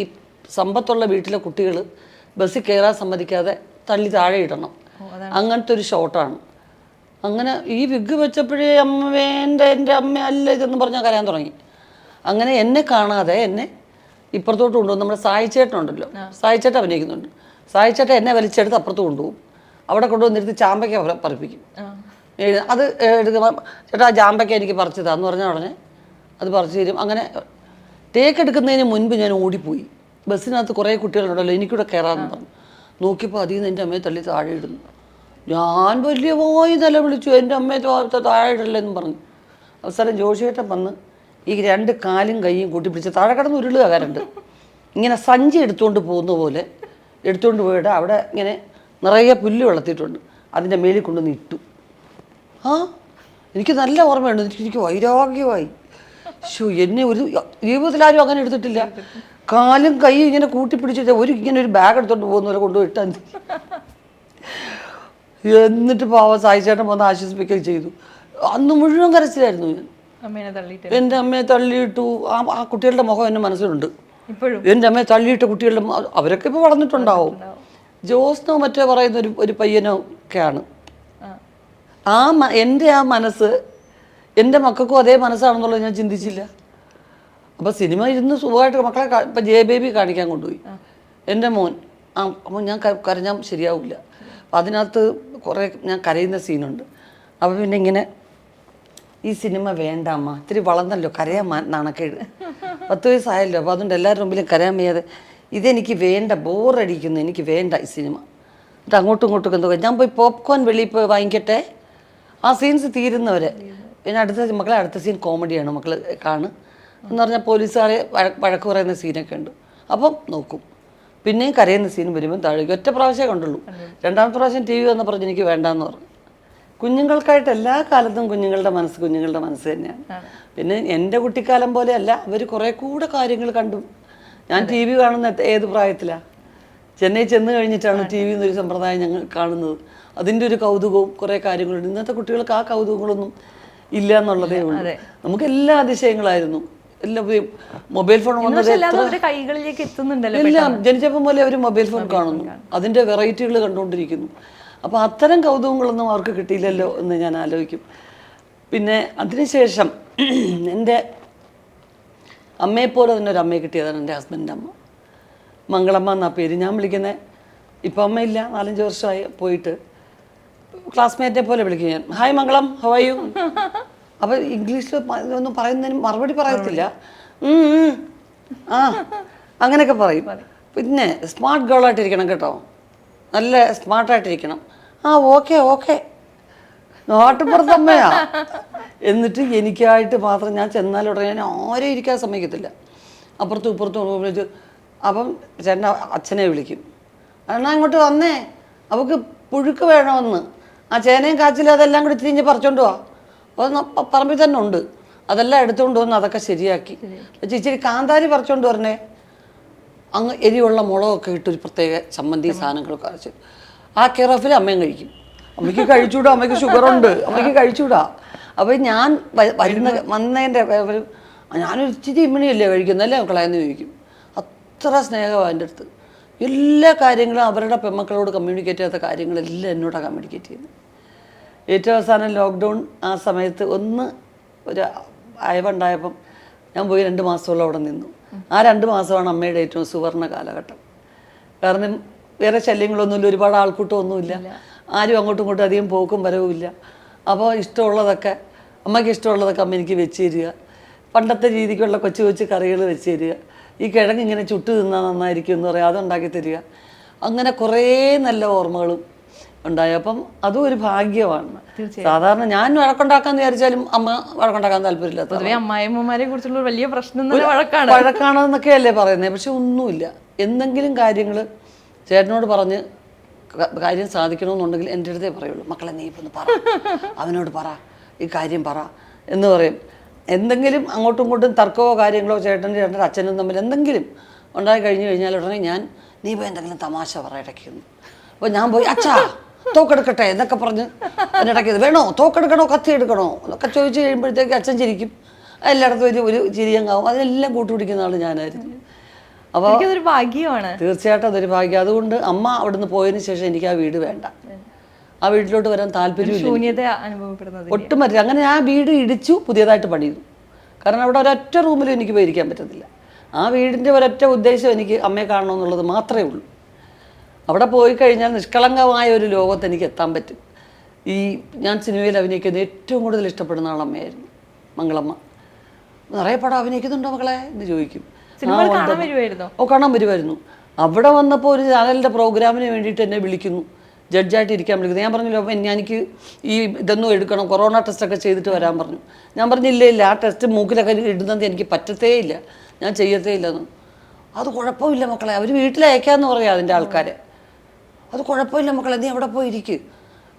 ഈ സമ്പത്തുള്ള വീട്ടിലെ കുട്ടികൾ ബസ്സിൽ കയറാൻ സമ്മതിക്കാതെ തള്ളി താഴെ ഇടണം. അങ്ങനത്തെ ഒരു ഷോട്ടാണ് അങ്ങനെ ഈ വിഗ് വെച്ചപ്പോഴേ അമ്മ വേണ്ട എന്റെ അമ്മ അല്ല ഇതെന്ന് പറഞ്ഞാൽ കരയാൻ തുടങ്ങി. അങ്ങനെ എന്നെ കാണാതെ എന്നെ ഇപ്പുറത്തോട്ട് കൊണ്ടുപോകും നമ്മുടെ സായിച്ചേട്ടനുണ്ടല്ലോ സായിച്ചേട്ടൻ അഭിനയിക്കുന്നുണ്ട്. സായിച്ചേട്ടൻ എന്നെ വലിച്ചെടുത്ത് അപ്പുറത്ത് കൊണ്ടുപോകും. അവിടെ കൊണ്ടുവന്നിരുത്തി ചാമ്പയ്ക്ക പറി- പറിപ്പിക്കും. അത് എടുക്കുമ്പോൾ ചേട്ടാ ആ ജാമ്പയ്ക്ക എനിക്ക് പറിച്ചു താന്ന് പറഞ്ഞ ഉടനെ അത് പറിച്ചു തരും. അങ്ങനെ ടേക്ക് എടുക്കുന്നതിന് മുൻപ് ഞാൻ ഓടിപ്പോയി. ബസ്സിനകത്ത് കുറേ കുട്ടികളുണ്ടല്ലോ എനിക്കിവിടെ കയറാമെന്ന് പറഞ്ഞു. നോക്കിയപ്പോൾ അതിൽ നിന്ന് എന്റെ അമ്മയെ തള്ളി താഴെ ഇടുന്നു. ഞാൻ വലിയ പോയി തല വിളിച്ചു എന്റെ അമ്മയെ താ- എന്ന് പറഞ്ഞു. അവസാനം ജോഷിയേട്ടൻ വന്ന് ഈ രണ്ട് കാലും കൈയും കൂട്ടി പിടിച്ച് താഴെ കിടന്ന് ഉരുളുക കരണ്ട്. ഇങ്ങനെ സഞ്ചി എടുത്തുകൊണ്ട് പോകുന്ന പോലെ എടുത്തുകൊണ്ട് പോയിട്ട് അവിടെ ഇങ്ങനെ നിറയെ പുല്ല് വളർത്തിയിട്ടുണ്ട്. അതിന്റെ മേലിൽ കൊണ്ടുവന്ന് ഇട്ടു. ആ എനിക്ക് നല്ല ഓർമ്മയുണ്ട്. എനിക്ക് എനിക്ക് വൈരാഗ്യമായി. ശോ എന്നെ ഒരു ജീവിതത്തിൽ ആരും അങ്ങനെ എടുത്തിട്ടില്ല. കാലും കൈയും ഇങ്ങനെ കൂട്ടിപ്പിടിച്ചിട്ട് ഒരു ഇങ്ങനെ ഒരു ബാഗ് എടുത്തോണ്ട് പോകുന്നവരെ കൊണ്ടുപോയി ഇട്ടാൽ എന്നിട്ട് പാവം സായിച്ചേട്ടൻ വന്ന് ആശ്വസിപ്പിക്കുകയും ചെയ്തു. അന്ന് മുഴുവൻ കരച്ചിലായിരുന്നു ഞാൻ. എന്റെ അമ്മയെ തള്ളിയിട്ടു. ആ ആ കുട്ടികളുടെ മുഖം എന്റെ മനസ്സിലുണ്ട്. ഇപ്പോഴും? എന്റെ അമ്മയെ തള്ളിയിട്ട കുട്ടികളുടെ അവരൊക്കെ ഇപ്പോൾ വളർന്നിട്ടുണ്ടാവും. ജോസ്നോ മറ്റോ പറയുന്ന ഒരു ഒരു പയ്യനോ ഒക്കെയാണ് ആ. എന്റെ ആ മനസ്സ് എന്റെ മക്കൾക്കും അതേ മനസ്സാണെന്നുള്ളത് ഞാൻ ചിന്തിച്ചില്ല. അപ്പോൾ സിനിമ ഇരുന്ന് സുഖമായിട്ട് മക്കളെ ഇപ്പം ജയ ബേബി കാണിക്കാൻ കൊണ്ടുപോയി. എന്റെ മോൻ ആ അപ്പോൾ ഞാൻ കരഞ്ഞാൽ ശരിയാവില്ല. അപ്പം അതിനകത്ത് കുറേ ഞാൻ കരയുന്ന സീനുണ്ട്. അപ്പോൾ പിന്നെ ഇങ്ങനെ ഈ സിനിമ വേണ്ട അമ്മ ഇത്തിരി വളർന്നല്ലോ കരയാൻ നാണക്കേട് പത്ത് വയസ്സായല്ലോ അപ്പോൾ അതുകൊണ്ട് എല്ലാവരുടെ മുമ്പിലും കരയാൻ വയ്യാതെ ഇതെനിക്ക് വേണ്ട ബോറടിക്കുന്നു എനിക്ക് വേണ്ട ഈ സിനിമ. എന്നിട്ട് അങ്ങോട്ടും ഇങ്ങോട്ടും എന്തോ ഞാൻ പോയി പോപ്കോൺ വെളിയിൽ പോയി വാങ്ങിക്കട്ടെ. ആ സീൻസ് തീരുന്നവരെ. പിന്നെ അടുത്ത മക്കളെ അടുത്ത സീൻ കോമഡിയാണ് മക്കൾ കാണും എന്ന് പറഞ്ഞാൽ പോലീസുകാരെ വഴ- വഴക്ക് പറയുന്ന സീനൊക്കെ ഉണ്ട്. അപ്പം നോക്കും. പിന്നെയും കരയുന്ന സീൻ വരുമ്പോൾ താഴേക്ക് ഒറ്റ പ്രാവശ്യമേ കണ്ടുള്ളൂ. രണ്ടാമത്തെ പ്രാവശ്യം ടി വി വന്ന് പറഞ്ഞ് എനിക്ക് വേണ്ടാന്ന് പറഞ്ഞു. കുഞ്ഞുങ്ങൾക്കായിട്ട് എല്ലാ കാലത്തും കുഞ്ഞുങ്ങളുടെ മനസ്സ് കുഞ്ഞുങ്ങളുടെ മനസ്സ് തന്നെയാണ്. പിന്നെ എന്റെ കുട്ടിക്കാലം പോലെയല്ല അവർ കുറേ കൂടെ കാര്യങ്ങൾ കണ്ടു. ഞാൻ ടി വി കാണുന്ന ഏത് പ്രായത്തിലാണ് ചെന്നൈ ചെന്ന് കഴിഞ്ഞിട്ടാണ് ടി വി എന്നൊരു സമ്പ്രദായം ഞങ്ങൾ കാണുന്നത്. അതിന്റെ ഒരു കൗതുകവും കുറേ കാര്യങ്ങളുണ്ട്. ഇന്നത്തെ കുട്ടികൾക്ക് ആ കൗതുകങ്ങളൊന്നും ഇല്ല എന്നുള്ളതേ ഉള്ളൂ. നമുക്ക് എല്ലാ അതിശയങ്ങളായിരുന്നു. മൊബൈൽ ഫോൺ വന്നത് എല്ലാം ജനിച്ചപ്പം പോലെ അവർ മൊബൈൽ ഫോൺ കാണുന്നു. അതിന്റെ വെറൈറ്റികൾ കണ്ടുകൊണ്ടിരിക്കുന്നു. അപ്പോൾ അത്തരം കൗതുകങ്ങളൊന്നും അവർക്ക് കിട്ടിയില്ലല്ലോ എന്ന് ഞാൻ ആലോചിക്കും. പിന്നെ അതിനുശേഷം എന്റെ അമ്മയെപ്പോലെ തന്നെ ഒരു അമ്മയെ കിട്ടിയതാണ് എന്റെ ഹസ്ബൻഡിന്റെ അമ്മ. മംഗളമ്മ എന്നാ പേര് ഞാൻ വിളിക്കുന്നത് ഇപ്പം അമ്മയില്ല നാലഞ്ച് വർഷമായി പോയിട്ട്. ക്ലാസ്മേറ്റെ പോലെ വിളിക്കും ഞാൻ. ഹായ് മംഗളം ഹവായു [LAUGHS] അപ്പോൾ ഇംഗ്ലീഷിൽ ഒന്നും പറയുന്നതിന് മറുപടി പറയത്തില്ല. ആ അങ്ങനെയൊക്കെ പറയും. പിന്നെ സ്മാർട്ട് ഗേളായിട്ടിരിക്കണം കേട്ടോ. നല്ല സ്മാർട്ടായിട്ടിരിക്കണം. ആ ഓക്കെ ഓക്കെ. നാട്ടുപുറത്തമ്മയാ എന്നിട്ട് എനിക്കായിട്ട് മാത്രം ഞാൻ ചെന്നാലുടനെ ഞാൻ ആരെയും ഇരിക്കാൻ സമ്മതിക്കത്തില്ല. അപ്പുറത്തും ഇപ്പുറത്തും വിളിച്ച് അപ്പം ചേട്ടൻ അച്ഛനെ വിളിക്കും. അണ്ണാ ഇങ്ങോട്ട് വന്നേ. അവക്ക് പുഴുക്ക് വേണമെന്ന്. ആ ചേനയും കാച്ചിലും അതെല്ലാം കൂടി തിരിഞ്ഞ് പറിച്ചോണ്ട് പോവാ അപ്പോൾ പറമ്പിൽ തന്നെ ഉണ്ട്. അതെല്ലാം എടുത്തുകൊണ്ട് വന്ന് അതൊക്കെ ശരിയാക്കി. പക്ഷേ ഇച്ചിരി കാന്താരി പറിച്ചോണ്ട് വരണേ. അങ്ങ് എരിവുള്ള മുളകൊക്കെ ഇട്ടൊരു പ്രത്യേക ചമ്മന്തി സാധനങ്ങളൊക്കെ അരച്ച്. ആ കെയർ ഓഫിൽ അമ്മയും കഴിക്കും. അമ്മയ്ക്ക് കഴിച്ചുവിടാം അമ്മയ്ക്ക് ഷുഗറുണ്ട്. അമ്മയ്ക്ക് കഴിച്ചൂടാ. അപ്പോൾ ഞാൻ വരുന്ന വന്നതിന്റെ ഒരു ഞാനൊരു ഇച്ചിരി ഇമ്മിണിയല്ലേ കഴിക്കുന്നല്ലേ മക്കളെന്ന് ചോദിക്കും. അത്ര സ്നേഹമാണ് എന്റെ അടുത്ത്. എല്ലാ കാര്യങ്ങളും അവരുടെ പെമ്മക്കളോട് കമ്മ്യൂണിക്കേറ്റ് ചെയ്യാത്ത കാര്യങ്ങളെല്ലാം എന്നോടാണ് കമ്മ്യൂണിക്കേറ്റ് ചെയ്യുന്നത്. ഏറ്റവും അവസാനം ലോക്ക്ഡൗൺ ആ സമയത്ത് ഒന്ന് ഒരു അയവുണ്ടായപ്പം ഞാൻ പോയി രണ്ട് മാസത്തോളം അവിടെ നിന്നു. ആ രണ്ട് മാസമാണ് അമ്മയുടെ ഏറ്റവും സുവർണ കാലഘട്ടം. കാരണം വേറെ ശല്യങ്ങളൊന്നുമില്ല ഒരുപാട് ആൾക്കൂട്ടമൊന്നുമില്ല ആരും അങ്ങോട്ടും ഇങ്ങോട്ടും അധികം പോക്കും വരവും ഇല്ല. അപ്പോൾ ഇഷ്ടമുള്ളതൊക്കെ അമ്മയ്ക്ക് ഇഷ്ടമുള്ളതൊക്കെ അമ്മ എനിക്ക് വെച്ച് തരിക. പണ്ടത്തെ രീതിക്കുള്ള കൊച്ചു കൊച്ചു കറികൾ വെച്ച് തരിക. ഈ കിഴങ്ങ് ഇങ്ങനെ ചുട്ട് തിന്നാൽ നന്നായിരിക്കും എന്ന് പറയാം അതുണ്ടാക്കി തരിക. അങ്ങനെ കുറേ നല്ല ഓർമ്മകളും ഉണ്ടായി അപ്പം അതും ഒരു ഭാഗ്യമാണ്. സാധാരണ ഞാൻ വഴക്കുണ്ടാക്കാന്ന് വിചാരിച്ചാലും അമ്മ വഴക്കുണ്ടാക്കാൻ താല്പര്യമില്ല. പൊതുവെ അമ്മായിമ്മമാരെ കുറിച്ചുള്ള വലിയ പ്രശ്നം വഴക്കാണ്. വഴക്കാണെന്നൊക്കെ അല്ലേ പറയുന്നത് പക്ഷെ ഒന്നുമില്ല. എന്തെങ്കിലും കാര്യങ്ങൾ ചേട്ടനോട് പറഞ്ഞ് കാര്യം സാധിക്കണമെന്നുണ്ടെങ്കിൽ എന്റെ അടുത്തേ പറയുള്ളൂ. മക്കളെ നീ ഇപ്പം ഒന്ന് പറ. അവനോട് പറ. ഈ കാര്യം പറ. എന്ന് പറയും. എന്തെങ്കിലും അങ്ങോട്ടും ഇങ്ങോട്ടും തർക്കമോ കാര്യങ്ങളോ ചേട്ടന്റെ ചേട്ടന്റെ അച്ഛനും തമ്മിൽ എന്തെങ്കിലും ഉണ്ടായി കഴിഞ്ഞു കഴിഞ്ഞാൽ ഉടനെ ഞാൻ നീ പോയി എന്തെങ്കിലും തമാശ പറ ഇടയ്ക്കുന്നു അപ്പോൾ ഞാൻ പോയി അച്ഛാ തോക്കെടുക്കട്ടെ എന്നൊക്കെ പറഞ്ഞ് അതിനിടയ്ക്ക് വേണോ തോക്കെടുക്കണോ കത്തി എടുക്കണോ എന്നൊക്കെ ചോദിച്ചു കഴിയുമ്പോഴത്തേക്ക് അച്ഛൻ ചിരിക്കും. എല്ലായിടത്തും ഒരു ഒരു ചിരിയങ്ങാവും അതിനെല്ലാം കൂട്ടുപിടിക്കുന്ന ആൾ ഞാനായിരുന്നു. അപ്പോൾ ഒരു ഭാഗ്യമാണ്. തീർച്ചയായിട്ടും അതൊരു ഭാഗ്യം. അതുകൊണ്ട് അമ്മ അവിടുന്ന് പോയതിന് ശേഷം എനിക്ക് ആ വീട് വേണ്ട. ആ വീട്ടിലോട്ട് വരാൻ താല്പര്യമില്ല ഒട്ടും പറ്റില്ല അങ്ങനെ ആ വീട് ഇടിച്ചു പുതിയതായിട്ട് പണിയുന്നു കാരണം അവിടെ ഒരൊറ്റ റൂമിലും എനിക്ക് പോയിരിക്കാൻ പറ്റത്തില്ല. ആ വീടിന്റെ ഒരൊറ്റ ഉദ്ദേശം എനിക്ക് അമ്മയെ കാണണമെന്നുള്ളത് മാത്രമേ ഉള്ളൂ. അവിടെ പോയി കഴിഞ്ഞാൽ നിഷ്കളങ്കമായ ഒരു ലോകത്ത് എനിക്ക് എത്താൻ പറ്റും. ഈ ഞാൻ സിനിമയിൽ അഭിനയിക്കുന്ന ഏറ്റവും കൂടുതൽ ഇഷ്ടപ്പെടുന്ന ആളമ്മയായിരുന്നു മംഗളമ്മ. നിറയെ പടം അഭിനയിക്കുന്നുണ്ടോ മകളെ എന്ന് ചോദിക്കും. ഓ കാണാൻ വരുമായിരുന്നു അവിടെ വന്നപ്പോൾ ഒരു ചാനലിന്റെ പ്രോഗ്രാമിന് വേണ്ടിയിട്ട് എന്നെ വിളിക്കുന്നു. ജഡ്ജായിട്ട് ഇരിക്കാൻ വിളിക്കുന്നു. ഞാൻ പറഞ്ഞല്ലോ അപ്പം എനിക്ക് ഈ ഇതൊന്നും എടുക്കണം. കൊറോണ ടെസ്റ്റൊക്കെ ചെയ്തിട്ട് വരാൻ പറഞ്ഞു. ഞാൻ പറഞ്ഞില്ല ഇല്ല ആ ടെസ്റ്റ് മൂക്കിലൊക്കെ ഇടുന്നത് എനിക്ക് പറ്റത്തേ ഇല്ല. ഞാൻ ചെയ്യത്തേ ഇല്ലെന്ന് അത് കുഴപ്പമില്ല മക്കളെ. അവർ വീട്ടിലയക്കാന്ന് പറയാം അതിന്റെ ആൾക്കാരെ. അത് കുഴപ്പമില്ല മക്കളെ നീ അവിടെ പോയി ഇരിക്കും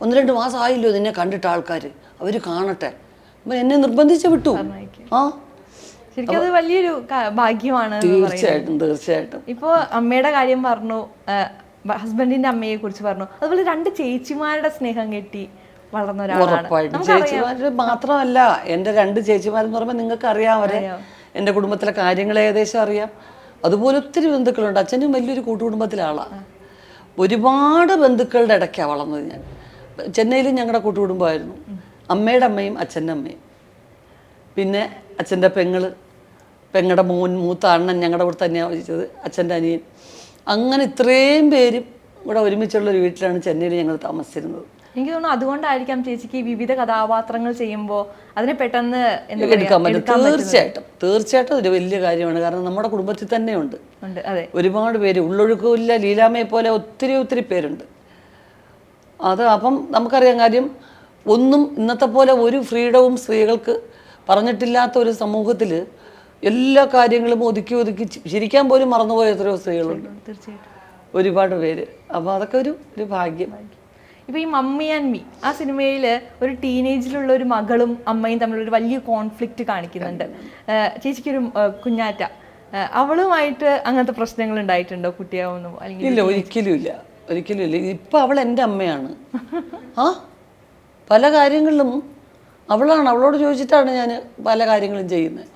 ഒന്ന് രണ്ട് മാസം ആയില്ലോ നിന്നെ കണ്ടിട്ട് ആൾക്കാർ അവർ കാണട്ടെ. അപ്പം എന്നെ നിർബന്ധിച്ച് വിട്ടു. ആ? ശരിക്കും അത് വലിയൊരു ഭാഗ്യമാണ്. തീർച്ചയായിട്ടും തീർച്ചയായിട്ടും. ഇപ്പോ അമ്മയുടെ കാര്യം പറഞ്ഞു ഹസ്ബൻഡിന്റെ അമ്മയെ കുറിച്ച് പറഞ്ഞു. അതുപോലെ രണ്ട് ചേച്ചിമാരുടെ സ്നേഹം കെട്ടി വളർന്ന ഒരാളാണ്. ചേച്ചിമാര് മാത്രമല്ല എന്റെ രണ്ട് ചേച്ചിമാരെന്ന് പറയുമ്പോൾ നിങ്ങൾക്ക് അറിയാം. അവരെ എന്റെ കുടുംബത്തിലെ കാര്യങ്ങൾ ഏകദേശം അറിയാം. അതുപോലെ ഒത്തിരി ബന്ധുക്കളുണ്ട്. അച്ഛനും വലിയൊരു കൂട്ടുകുടുംബത്തിലെ ആളാണ് ഒരുപാട് ബന്ധുക്കളുടെ ഇടയ്ക്കാണ് വളർന്നത് ഞാൻ. ചെന്നൈയിൽ ഞങ്ങളുടെ കൂട്ടുകുടുംബമായിരുന്നു. അമ്മയുടെ അമ്മയും അച്ഛന്റെ അമ്മയും. പിന്നെ അച്ഛന്റെ പെങ്ങൾ പെങ്ങളുടെ മോൻ മൂത്ത അണ്ണൻ ഞങ്ങളുടെ കൂടെ തന്നെയാണ് വഹിച്ചത് അച്ഛന്റെ അനിയൻ. അങ്ങനെ ഇത്രയും പേരും ഇവിടെ ഒരുമിച്ചുള്ളൊരു വീട്ടിലാണ് ചെന്നൈയിൽ ഞങ്ങൾ താമസിച്ചിരുന്നത്. എനിക്ക് തോന്നുന്നു അതുകൊണ്ടായിരിക്കാം ചേച്ചിക്ക് വിവിധ കഥാപാത്രങ്ങൾ ചെയ്യുമ്പോൾ അതിനെ പെട്ടെന്ന് എടുക്കാൻ പറ്റും. തീർച്ചയായിട്ടും. തീർച്ചയായിട്ടും ഒരു വലിയ കാര്യമാണ്. കാരണം നമ്മുടെ കുടുംബത്തിൽ തന്നെയുണ്ട്. ഒരുപാട് പേര്. ഉള്ളൊഴുക്കില്ല ലീലാമയെ പോലെ ഒത്തിരി ഒത്തിരി പേരുണ്ട്. അത് അപ്പം നമുക്കറിയാം കാര്യം ഒന്നും ഇന്നത്തെ പോലെ ഒരു ഫ്രീഡവും സ്ത്രീകൾക്ക് പറഞ്ഞിട്ടില്ലാത്ത ഒരു സമൂഹത്തിൽ എല്ലാ കാര്യങ്ങളും ഒതുക്കി ഒതുക്കി ശരിക്കാൻ ചിരിക്കാൻ പോലും മറന്നുപോയ എത്രയോ സ്ത്രീകളുണ്ട്. ഒരുപാട് പേര്. അപ്പോൾ അതൊക്കെ ഒരു ഒരു ഭാഗ്യം. ഇപ്പൊ ഈ മമ്മി ആൻഡ് മീ ആ സിനിമയിൽ ഒരു ടീനേജിലുള്ള ഒരു മകളും അമ്മയും തമ്മിലൊരു വലിയ കോൺഫ്ലിക്റ്റ് കാണിക്കുന്നുണ്ട്. ചേച്ചിക്കൊരു കുഞ്ഞാറ്റ. അവളുമായിട്ട് അങ്ങനത്തെ പ്രശ്നങ്ങൾ ഉണ്ടായിട്ടുണ്ടോ കുട്ടിയാവുന്നു അല്ലെങ്കിൽ ഇല്ല ഒരിക്കലും ഇല്ല. ഒരിക്കലും ഇല്ല. ഇപ്പം അവൾ എന്റെ അമ്മയാണ്. ആ? പല കാര്യങ്ങളിലും അവളാണ്. അവളോട് ചോദിച്ചിട്ടാണ് ഞാൻ പല കാര്യങ്ങളും ചെയ്യുന്നത്.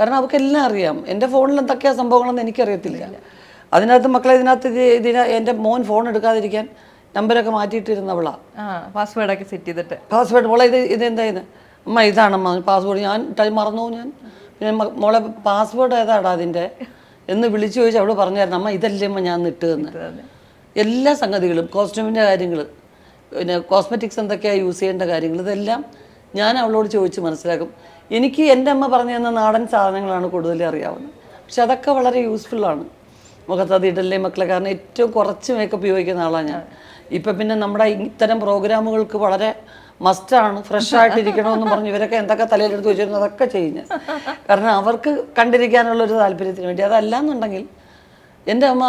കാരണം അവൾക്ക് എല്ലാം അറിയാം. എന്റെ ഫോണിൽ എന്തൊക്കെയാണ് സംഭവങ്ങളെന്ന് എനിക്കറിയത്തില്ല. അതിനകത്ത് മക്കളെ ഇതിനകത്ത് ഇത് ഇതിന എന്റെ മോൻ ഫോൺ എടുക്കാതിരിക്കാൻ നമ്പരൊക്കെ മാറ്റിയിട്ടിരുന്നവളാ. പാസ്വേഡ് ഒക്കെ സെറ്റ് ചെയ്തിട്ട്. പാസ്വേഡ് മോളെ ഇത് ഇത് എന്തായിരുന്നു അമ്മ ഇതാണമ്മ പാസ്വേഡ് ഞാൻ ടൈം മറന്നു ഞാൻ. പിന്നെ മോളെ പാസ്വേഡ് ഏതാടാ അതിന്റെ എന്ന് വിളിച്ചു ചോദിച്ചാൽ അവൾ പറഞ്ഞായിരുന്നു അമ്മ ഇതല്ലേ അമ്മ ഞാൻ ഇട്ടതെന്ന്. എല്ലാ സംഗതികളും കോസ്റ്റ്യൂമിന്റെ കാര്യങ്ങൾ പിന്നെ കോസ്മെറ്റിക്സ് എന്തൊക്കെയാണ് യൂസ് ചെയ്യേണ്ട കാര്യങ്ങൾ ഇതെല്ലാം ഞാൻ അവളോട് ചോദിച്ച് മനസ്സിലാക്കും. എനിക്ക് എന്റെ അമ്മ പറഞ്ഞു തന്ന നാടൻ സാധനങ്ങളാണ് കൂടുതൽ അറിയാവുന്നത്. പക്ഷെ അതൊക്കെ വളരെ യൂസ്ഫുള്ളാണ് മുഖത്ത് അത് ഇടല്ലേ മക്കളെ കാരണം ഏറ്റവും കുറച്ച് മേക്കപ്പ് ഉപയോഗിക്കുന്ന ആളാണ് ഞാൻ. ഇപ്പം പിന്നെ നമ്മുടെ ഇത്തരം പ്രോഗ്രാമുകൾക്ക് വളരെ മസ്റ്റാണ് ഫ്രഷ് ആയിട്ടിരിക്കണമെന്ന് പറഞ്ഞ്. ഇവരൊക്കെ എന്തൊക്കെ തലയിലെടുത്ത് വെച്ചിരുന്നു അതൊക്കെ ചെയ്യുന്നത് കാരണം അവർക്ക് കണ്ടിരിക്കാനുള്ള ഒരു താല്പര്യത്തിന് വേണ്ടി. അതല്ല എന്നുണ്ടെങ്കിൽ എന്റെ അമ്മ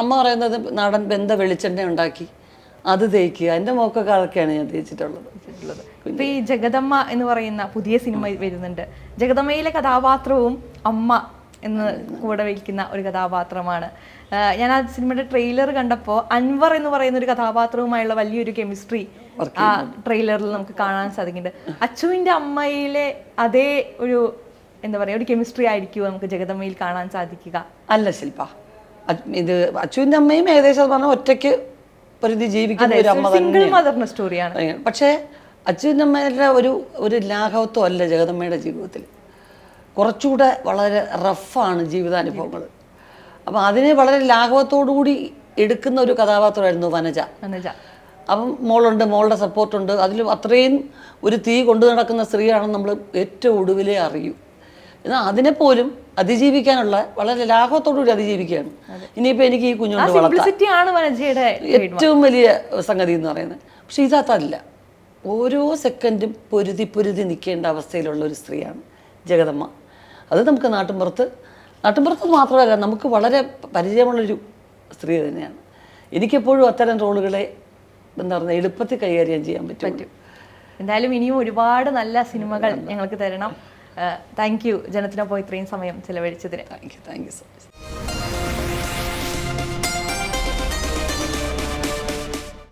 അമ്മ പറയുന്നത് നാടൻ ബന്ധ വെളിച്ചെണ്ണ ഉണ്ടാക്കി അത് തേക്കുക. എന്റെ മോക്കൊക്കെ അതൊക്കെയാണ് ഞാൻ തേച്ചിട്ടുള്ളത്. ഇപ്പൊ ഈ ജഗദമ്മ എന്ന് പറയുന്ന പുതിയ സിനിമ വരുന്നുണ്ട്. ജഗദമ്മയിലെ കഥാപാത്രവും അമ്മ എന്ന് കൂടെ വയ്ക്കുന്ന ഒരു കഥാപാത്രമാണ്. ഞാൻ ആ സിനിമയുടെ ട്രെയിലർ കണ്ടപ്പോൾ അൻവർ എന്ന് പറയുന്ന ഒരു കഥാപാത്രവുമായുള്ള വലിയൊരു കെമിസ്ട്രി ആ ട്രെയിലറിൽ നമുക്ക് കാണാൻ സാധിക്കുന്നുണ്ട്. അച്ചുവിന്റെ അമ്മയിലെ അതേ ഒരു എന്താ പറയാ ഒരു കെമിസ്ട്രി ആയിരിക്കുമോ നമുക്ക് ജഗതമ്മയിൽ കാണാൻ സാധിക്കുക? അല്ല ശില്പ. ഇത് അച്ചുവിന്റെ അമ്മയും ഏകദേശം പറഞ്ഞാൽ ഒറ്റയ്ക്ക് പരിധി ജീവിക്കുന്ന ഒരു അമ്മ സിംഗിൾ മദറിന്റെ സ്റ്റോറിയാണ് പക്ഷേ അച്ചുവിന്റെ അമ്മയുടെ ഒരു ഒരു ലാഘവത്വം അല്ല ജഗതമ്മയുടെ ജീവിതത്തിൽ. കുറച്ചുകൂടെ വളരെ റഫാണ് ജീവിതാനുഭവങ്ങൾ. അപ്പം അതിനെ വളരെ ലാഘവത്തോടുകൂടി എടുക്കുന്ന ഒരു കഥാപാത്രമായിരുന്നു വനജ. വനജ. അപ്പം മോളുണ്ട് മോളുടെ സപ്പോർട്ടുണ്ട്. അതിൽ അത്രയും ഒരു തീ കൊണ്ടു നടക്കുന്ന സ്ത്രീയാണെന്ന് നമ്മൾ ഏറ്റവും ഒടുവിലേ അറിയൂ. എന്നാൽ അതിനെപ്പോലും അതിജീവിക്കാനുള്ള വളരെ ലാഘവത്തോടുകൂടി അതിജീവിക്കുകയാണ്. ഇനിയിപ്പോൾ എനിക്ക് ഈ കുഞ്ഞുണ്ട് ഏറ്റവും വലിയ സംഗതി എന്ന് പറയുന്നത്. പക്ഷെ ഇതല്ല ഓരോ സെക്കൻഡും പൊരുതി പൊരുതി നിൽക്കേണ്ട അവസ്ഥയിലുള്ള ഒരു സ്ത്രീയാണ് ജഗതമ്മ അത് നമുക്ക് നാട്ടിൻപുറത്ത് നാട്ടിൻപുറത്ത് മാത്രമല്ല നമുക്ക് വളരെ പരിചയമുള്ളൊരു സ്ത്രീ തന്നെയാണ്. എനിക്കെപ്പോഴും അത്തരം റോളുകളെ എന്താ പറയുക എളുപ്പത്തിൽ കൈകാര്യം ചെയ്യാൻ പറ്റും. എന്തായാലും ഇനിയും ഒരുപാട് നല്ല സിനിമകൾ ഞങ്ങൾക്ക് തരണം. താങ്ക് യു ജനത്തിനൊപ്പം ഇത്രയും സമയം ചിലവഴിച്ചതിന്. Thank you thank you so much.